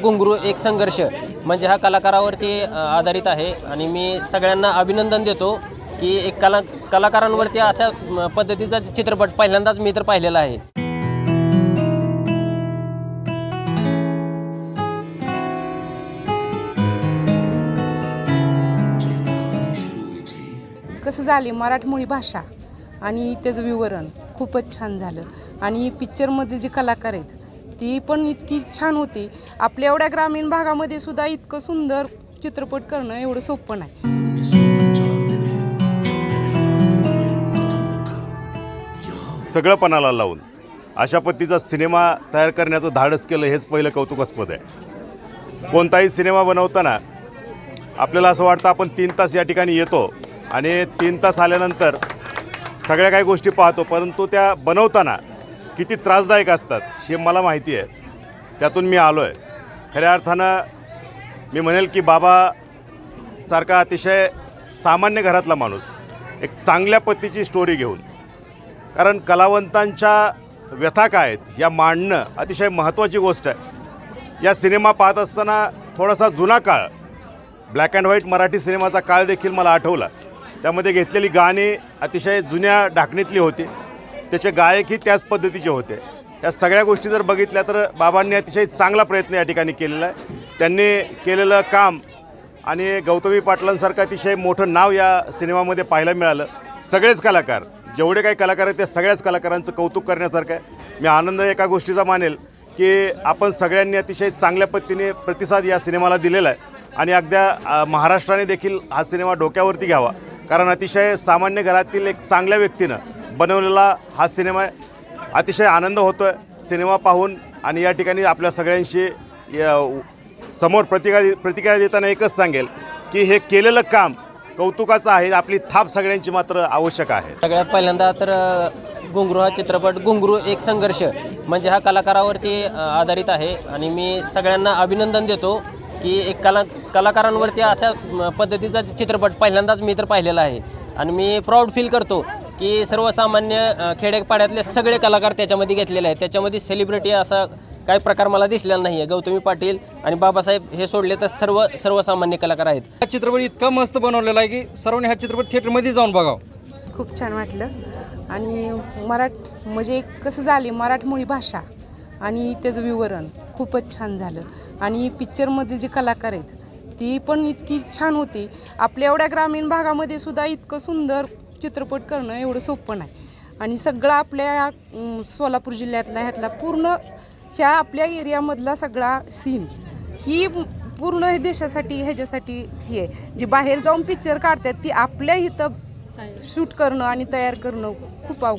घुंगरू एक संघर्ष. म्हणजे हा कलाकारावरती आधारित आहे. आणि मी सगळ्यांना अभिनंदन देतो की एक कला कलाकारांवरती अशा पद्धतीचा चित्रपट पहिल्यांदाच मी तर पाहिलेला आहे. कसं झाले मराठमोळी भाषा आणि त्याचं विवरण? खूपच छान झालं. आणि पिक्चरमध्ये जे कलाकार आहेत ती पण इतकी छान होती. आपल्या एवढ्या ग्रामीण भागामध्ये सुद्धा इतकं सुंदर चित्रपट करणं एवढं सोपं नाही. सगळं पणाला लावून अशा पद्धतीचा सिनेमा तयार करण्याचं धाडस केलं हेच पहिलं कौतुकास्पद आहे. कोणताही सिनेमा बनवताना आपल्याला असं वाटतं आपण तीन तास या ठिकाणी येतो आणि तीन तास आल्यानंतर सगळ्या काही गोष्टी पाहतो परंतु त्या बनवताना किती त्रासदायक असतात हे मला माहिती आहे. त्यातून मी आलो आहे खऱ्या अर्थानं मी म्हणेल की बाबासारखा अतिशय सामान्य घरातला माणूस एक चांगल्या पद्धतीची स्टोरी घेऊन. कारण कलावंतांच्या व्यथा काय आहेत या मांडणं अतिशय महत्त्वाची गोष्ट आहे. या सिनेमा पाहत असताना थोडासा जुना काळ ब्लॅक अँड व्हाईट मराठी सिनेमाचा काळ देखील मला आठवला. त्यामध्ये घेतलेली गाणी अतिशय जुन्या ढाकणीतली होती. त्याचे गायकही त्याच पद्धतीचे होते. या सगळ्या गोष्टी जर बघितल्या तर बाबांनी अतिशय चांगला प्रयत्न या ठिकाणी केलेला आहे. त्यांनी केलेलं काम आणि गौतमी पाटलांसारखं अतिशय मोठं नाव या सिनेमामध्ये पाहायला मिळालं. सगळेच कलाकार जेवढे काही कलाकार आहेत त्या सगळ्याच कलाकारांचं कौतुक करण्यासारखं आहे. मी आनंद एका गोष्टीचा मानेल की आपण सगळ्यांनी अतिशय चांगल्या पद्धतीने प्रतिसाद या सिनेमाला दिलेला आहे. आणि अगद्या महाराष्ट्राने देखील हा सिनेमा डोक्यावरती घ्यावा. कारण अतिशय सामान्य घरातील एक चांगल्या व्यक्तीनं बनवलेला हा सिनेमा अतिशय आनंद होतो आहे सिनेमा पाहून आणि या ठिकाणी आपल्या सगळ्यांशी समोर प्रतिका प्रतिक्रिया देताना एकच सांगेल की हे केलेलं काम कौतुकाचं आहे आपली थाप सगळ्यांची मात्र आवश्यक आहे. सगळ्यात पहिल्यांदा तर अ, घुंगरू हा चित्रपट घुंगरू एक संघर्ष म्हणजे हा कलाकारावरती आधारित आहे आणि मी सगळ्यांना अभिनंदन देतो की एक कला कलाकारांवरती अशा पद्धतीचा चित्रपट पहिल्यांदाच मी तर पाहिलेला आहे. आणि मी प्राऊड फील करतो की सर्वसामान्य खेडेपाड्यातले सगळे कलाकार त्याच्यामध्ये घेतलेले आहेत. त्याच्यामध्ये सेलिब्रिटी असा काही प्रकार मला दिसलेला नाही आहे गौतमी पाटील आणि बाबासाहेब हे सोडले तर सर्व सर्वसामान्य कलाकार आहेत. हा चित्रपट इतका मस्त बनवलेला आहे की सर्वांनी हा चित्रपट थिएटरमध्ये जाऊन बघावं. खूप छान वाटलं. आणि मराठ म्हणजे कसं झाले मराठमोळी भाषा आणि त्याचं विवरण खूपच छान झालं. आणि पिक्चरमध्ये जे कलाकार आहेत ती पण इतकी छान होती. आपल्या एवढ्या ग्रामीण भागामध्ये सुद्धा इतकं सुंदर चित्रपट करणं एवढं सोपं नाही. आणि सगळा आपल्या अं, सोलापूर जिल्ह्यातला ह्यातला पूर्ण ह्या आपल्या एरियामधला सगळा सीन ही पूर्ण हे देशासाठी ह्याच्यासाठी हे आहे. जी बाहेर जाऊन पिक्चर काढतात ती आपल्या इथं शूट करणं आणि तयार करणं खूप अव